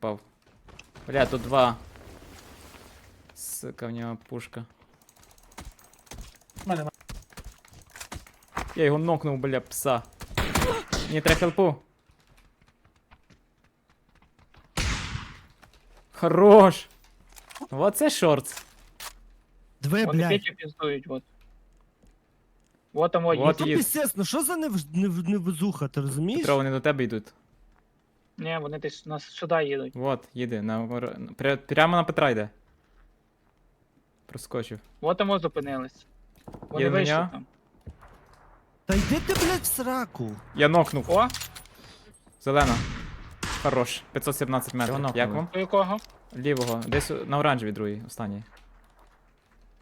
Пав. Бля, тут два. Сука, в нього пушка. У мене Я його нокнув, бля, пса. Мені треба хелпу. Хорош! Вот це шортс. Две, Вони блядь. п'яті піздують, от. Вот там от Вот Ну, їх. пісець, ну що за нев- нев- невезуха, ти розумієш? Петро, вони до тебе йдуть. Ні, вони десь нас сюди їдуть. Вот, їде. На, гор- пря- прямо на Петра йде. Проскочив. От зупинились. Вони Є вийшли мене? там. Та йди ти, блядь, в сраку. Я нокнув. О, Зелена. Хорош. 517 метрів. Як вам? до якого? Лівого. Десь на оранжевій другій, останній.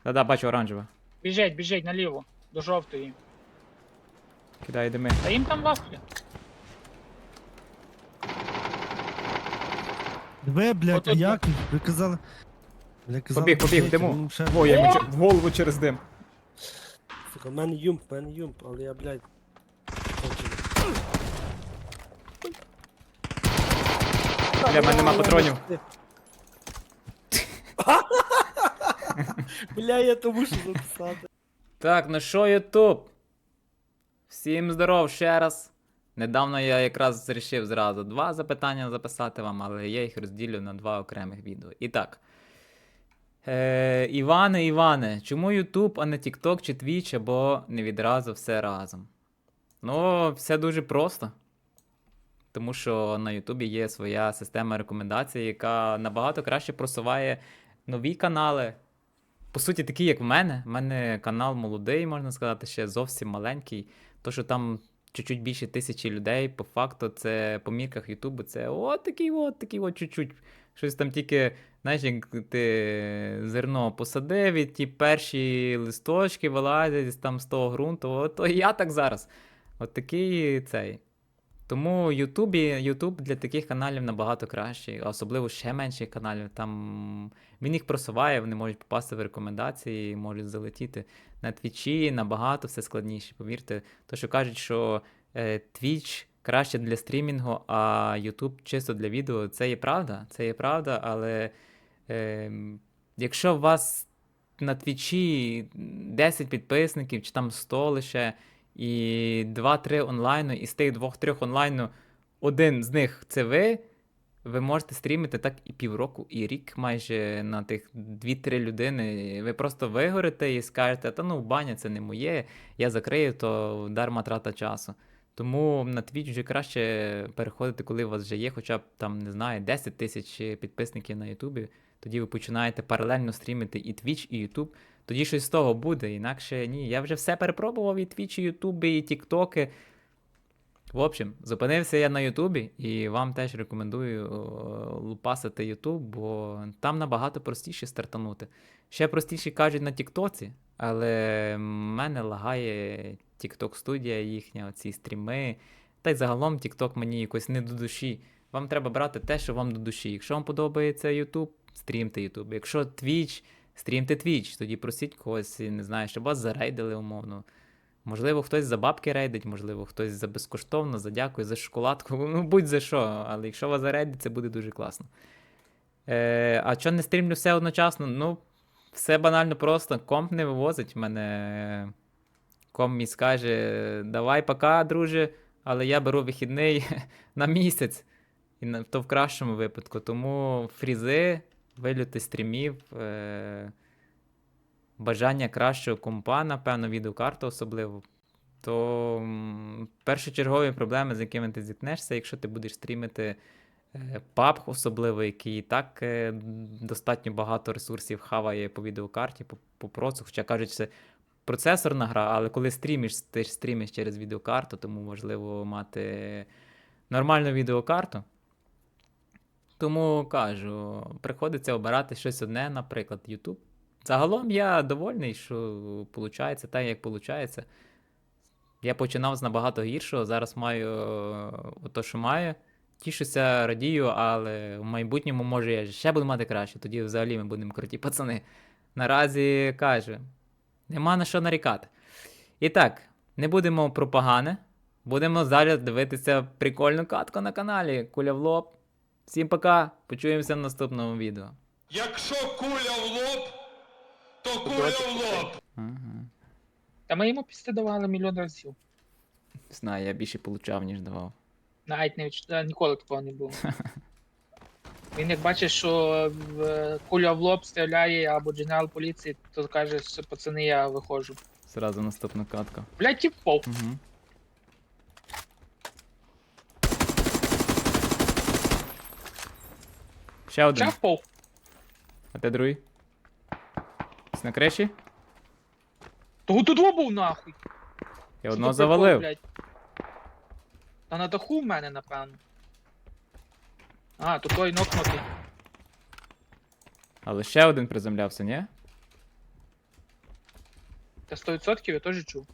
Да-да, бачу оранжеве. Біжить, біжить наліво. До жовтої. Кидає дими. Та їм там вафлі. Две, блядь, а Отут. як? Ви казали. Бля, казали, Побіг, побіг, блядь, диму. ще- Во, я йому че- в голову через дим. Сука, в мене юмп, в мене юмп, але я, блядь. Бля, в мене нема патронів. Бля, я то мушу записати. Так, ну що, Ютуб? Всім здоров ще раз. Недавно я якраз вирішив зразу два запитання записати вам, але я їх розділю на два окремих відео. І так. Е, Іване, Іване, чому Ютуб, а не TikTok чи Twitch, або не відразу все разом? Ну, все дуже просто. Тому що на Ютубі є своя система рекомендацій, яка набагато краще просуває нові канали, по суті, такий, як в мене. У мене канал молодий, можна сказати, ще зовсім маленький. То, що там чуть-чуть більше тисячі людей, по факту, це по мірках Ютубу, це от такий, от такий, от чуть-чуть. Щось там тільки, знаєш, як ти зерно посадив, і ті перші листочки вилазять там з того ґрунту. От я так зараз. От такий цей. Тому Ютубі, Ютуб для таких каналів набагато кращий, особливо ще менших каналів. Там він їх просуває, вони можуть попасти в рекомендації, можуть залетіти. На Твічі набагато все складніше. Повірте, то що кажуть, що е, краще для стрімінгу, а YouTube чисто для відео. Це є правда, це є правда, але е, якщо у вас на Твічі 10 підписників чи там 100 лише, і 2-3 онлайну, і з тих 2-3 онлайну один з них це ви. Ви можете стрімити так і півроку, і рік майже на тих 2-3 людини. Ви просто вигорите і скажете, та ну баня це не моє, я закрию, то дарма трата часу. Тому на Twitch вже краще переходити, коли у вас вже є, хоча б там, не знаю, 10 тисяч підписників на Ютубі. Тоді ви починаєте паралельно стрімити і Twitch, і YouTube. Тоді щось з того буде, інакше ні. Я вже все перепробував і Twitch, і Ютуби, і Тіктоки. В общем, зупинився я на Ютубі, і вам теж рекомендую лупасити Ютуб, бо там набагато простіше стартанути. Ще простіше кажуть на Тіктоці, але мене лагає Тікток студія їхня, оці стріми. Та й загалом Тікток мені якось не до душі. Вам треба брати те, що вам до душі. Якщо вам подобається Ютуб, стрімте Ютуб. Якщо Twitch, стрімте Twitch, тоді просіть когось, не знаю, щоб вас зарейдили умовно. Можливо, хтось за бабки рейдить, можливо, хтось за безкоштовно, за дякую, за шоколадку. Ну, будь за що, але якщо вас зарейдить, це буде дуже класно. Е, а що не стрімлю все одночасно? Ну, все банально просто. Комп не вивозить. Мене комп мій скаже: давай пока, друже, але я беру вихідний на місяць. І то в кращому випадку. Тому фрізи, вильоти стрімів. Е, бажання кращого компа, напевно, відеокарту особливо, то м, першочергові проблеми, з якими ти зіткнешся, якщо ти будеш стрімити е, PUBG особливо, який і так е, достатньо багато ресурсів хаває по відеокарті, по, по процу, хоча кажуть, це процесорна гра, але коли стрімиш, ти ж стрімиш через відеокарту, тому важливо мати нормальну відеокарту. Тому кажу, приходиться обирати щось одне, наприклад, YouTube. Загалом я довольний, що виходить так, як виходить. Я починав з набагато гіршого, зараз маю е, ото, що маю. Тішуся, радію, але в майбутньому може я ще буду мати краще, тоді взагалі ми будемо круті пацани. Наразі каже, нема на що нарікати. І так, не будемо про погане, будемо зараз дивитися прикольну катку на каналі. Куля в лоб. Всім пока, почуємося в наступному відео. Якщо куля в лоб, то куля в лоб. Ага. Та ми йому після давали мільйон разів. Знаю, я більше получав, ніж давав. Навіть не відч- ніколи такого не було. Він як бачить, що в- куля в лоб стріляє або дженерал поліції, то каже, що пацани, я виходжу. Зразу наступна катка. Блять, тіп пов. Угу. Ще один. Чав пов. А де другий? Ось на криші? Того тут був нахуй. Я Що одного за прикол, завалив. блядь? Та на даху в мене, напевно. А, тут той нокнутий. Але ще один приземлявся, ні? Та 100% я теж чув.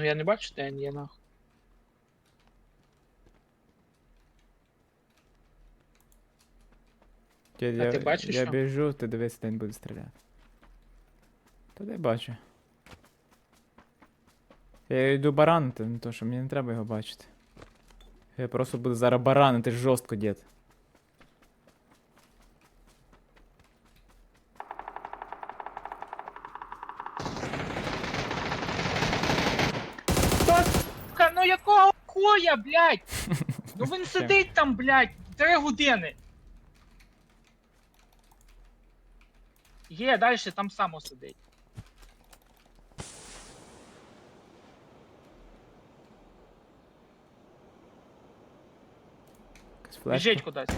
Ну я не бачу, де він є нахуй. Я, А я, ти бачиш, я що? біжу, ти дивись, де він буде стріляти. Та дай бачу. Я йду баранити, не то що мені не треба його бачити. Я просто буду зараз баранити жорстко, дід. Та, сука, ну якого хуя, блядь? Ну він сидить там, блядь, три години. Є, далі там само сидить. Біжить кудись.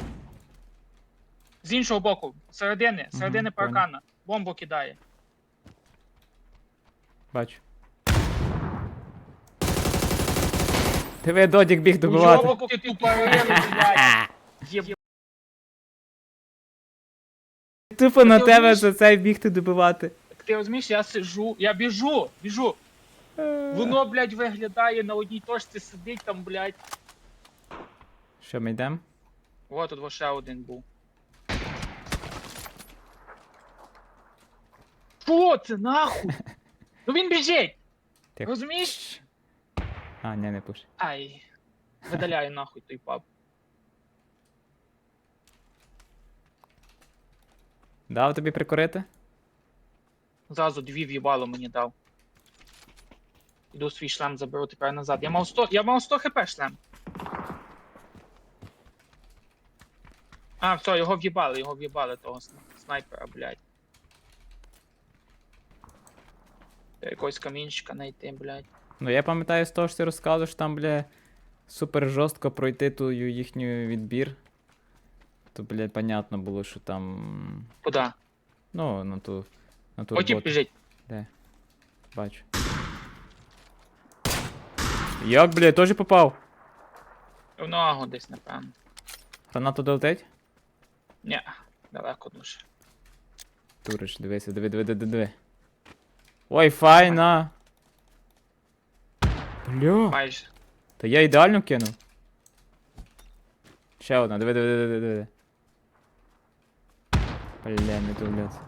З іншого боку, середини, середини паркана. Бомбу кидає. Бачу. Диви, додік біг добивати. Уйобок ти тупорили, блядь. Єб... Тупо на Ти тебе розумієш? за цей бігти добивати. Ти розумієш, я сижу, я біжу, біжу. Воно, блядь, виглядає на одній точці, сидить там, блядь. Що, ми йдемо? О, тут во ще один був. Що це нахуй? Ну він біжить! Розумієш? А, ні, не пуш. Ай. Видаляю нахуй той паб. Дав тобі прикурити? Зразу дві в'їбало мені дав. Іду свій шлем заберу тепер назад. Я мав 100, я мав 100 хп шлем. А, все, його в'їбали, його в'їбали того снайпера, блядь. Якогось камінчика знайти, блядь. Ну я пам'ятаю з того, що ти розказував, що там, бля, супер жорстко пройти ту їхню відбір. То, бля, понятно було, що там. Куда? Ну, на ту. На ту Потім боту. біжить. Де? Бачу. Як, бля, я теж попав? В ногу десь, напевно. Гранату долетить? Ні, далеко дуже. Туриш, дивися, диви, диви, диви, диви. Ой, файна. Бля. Майже. Та я ідеально кинув. Ще одна, диви, диви, диви, диви, диви. Бля, не дивляться.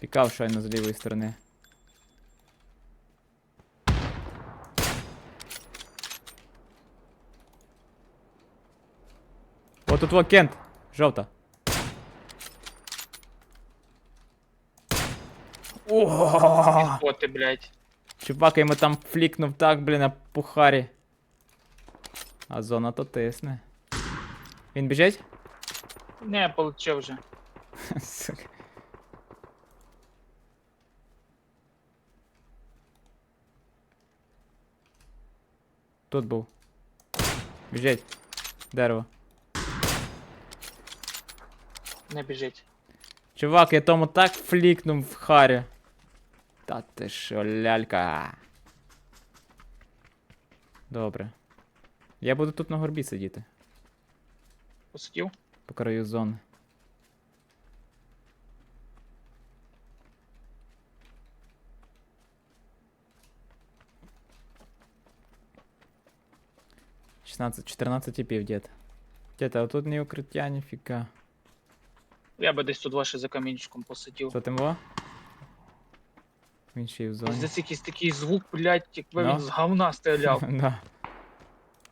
Пікав щойно з лівої сторони. О, тут во Кент. Жовта. О! О, ти, блядь. Чувак йому там флікнув так, блін, на пухарі. А зона то тисне. Він біжить? Не, получив вже. Сука. Тут був. Біжить. Дерево. Не біжить. Чувак, я тому так флікнув в харі. Та ти що, лялька. Добре. Я буду тут на горбі сидіти, Посидів? по краю зони. Шістнадцять, 14 типів, дід. Дід, а тут не укриття, ніфіка. Я би десь тут ваше за камінчиком посидів. Що там во? Він ще й в зоні. Здесь якийсь такий звук, блядь, якби Ну. він з говна стріляв. да.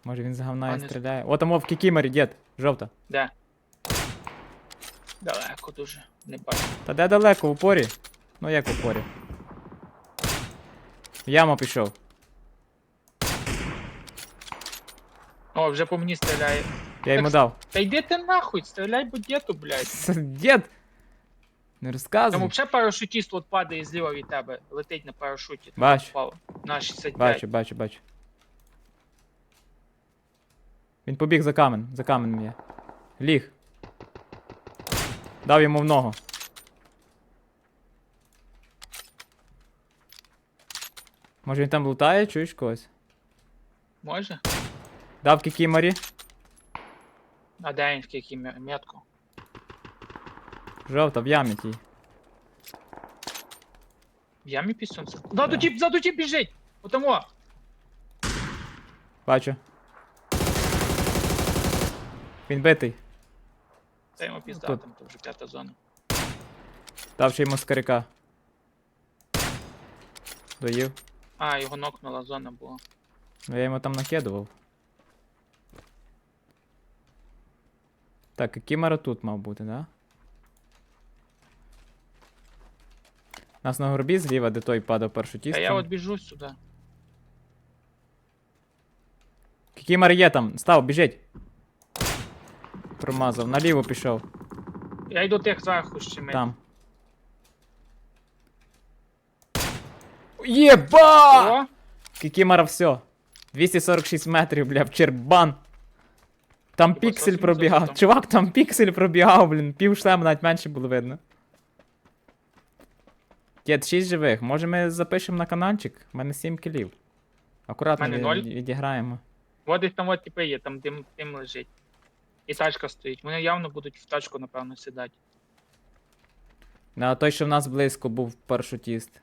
Може він з говна і А, не- стріляє. О, там о, в кікімері, дід, жовта. Де? Далеко дуже. Не бачу. Та де далеко, в упорі? Ну як в упорі? В яму пішов. О, вже по мені стріляє. Я йому Так, дав. Та йди ти нахуй, стріляй будь-єту, блядь. Дід! Не Там розказуй. взагалі парашутіст от падає зліва від тебе, летить на парашуті. Бачу, Впав. На 65. бачу, бачу, бачу. Він побіг за камен, за каменем є. Ліг. Дав йому в ногу. Може він там лутає, чуєш когось? Може? Дав кікіморі. А де він в якій метку? Жовта, в ямі тій. В ямі пісонце? Ззаду Да. тіп, ззаду тіп біжить! Отамо! Бачу. Він битий. Це йому пізда, Тут. там то вже п'ята зона. Дав ще йому скоряка. Доїв. А, його нокнула зона була. Ну я йому там накидував. Так, Кімера тут мав бути, да? Нас на горбі зліва, де той падав першу А я от біжу сюди. Кікімер є там, став, біжить. Промазав, наліво пішов. Я йду тих зверху щемить. Там. Єба! О! Кікімера все. 246 метрів, бля, в чербан. Там Хіба піксель пробігав. Чувак, там піксель пробігав, блін. Пів шлема навіть менше було видно. Дід, 6 живих. Може ми запишемо на каналчик? У мене 7 кілів. Акуратно Мене від- ноль. відіграємо. От десь там от типи є, там дим, дим лежить. І тачка стоїть. Вони явно будуть в тачку, напевно, сідати. Ну, А той, що в нас близько був парашутіст.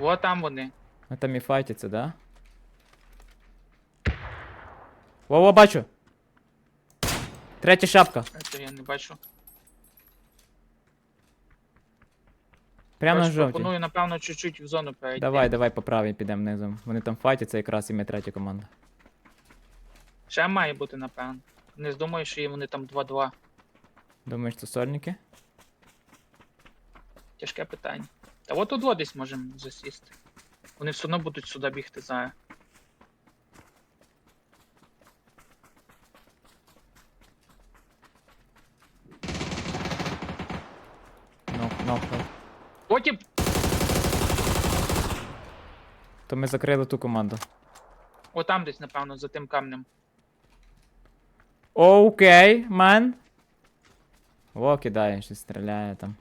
О, там вони. Ну там і файтяться, да? Во-во, бачу! Третя шапка. Це я не бачу. Прямо на Коротше, жовтій. Пропоную, напевно, чуть-чуть в зону перейти. Давай, давай по правій підемо низом. Вони там файтяться якраз і ми третя команда. Ще має бути, напевно. Не здумаю, що їм вони там 2-2. Думаєш, це сольники? Тяжке питання. Та от тут десь можемо засісти. Вони все одно будуть сюди бігти зараз. Потім. То ми закрили ту команду. Отам десь, напевно, за тим камнем. Окей, мен. Во, кидає, щось стріляє там.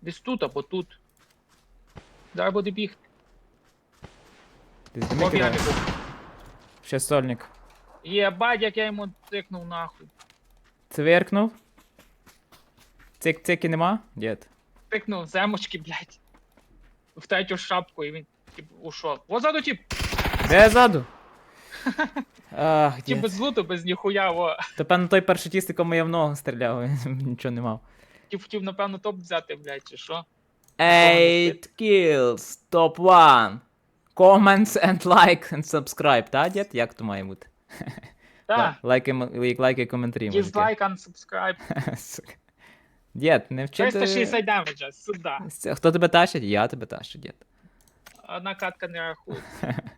Десь тут або тут. Зараз буде бігти. Десь О, дими в ямі кидає. був. Ще сольник. Єбать, як я йому тикнув нахуй. Цвиркнув. Цик цики нема? Дід. Тикнув земочки, блядь. В третю шапку і він типу ушов. О, ззаду тип! Де ззаду? Ах, Тип без луту, без ніхуя, о. То певно той перший тіст, якому я в ногу стріляв, він нічого не мав. Тип хотів, напевно, топ взяти, блядь, чи що? Eight kills, top one. Comments and like and subscribe, та, дід? Як то має бути? Так, Лайки, лайк- лайки, коментарі. дізлайк, unsubscribe. Сука. Дід, не вчити... 360 демеджа, сюди. Хто тебе тащить? Я тебе тащу, дід. Одна катка не рахується.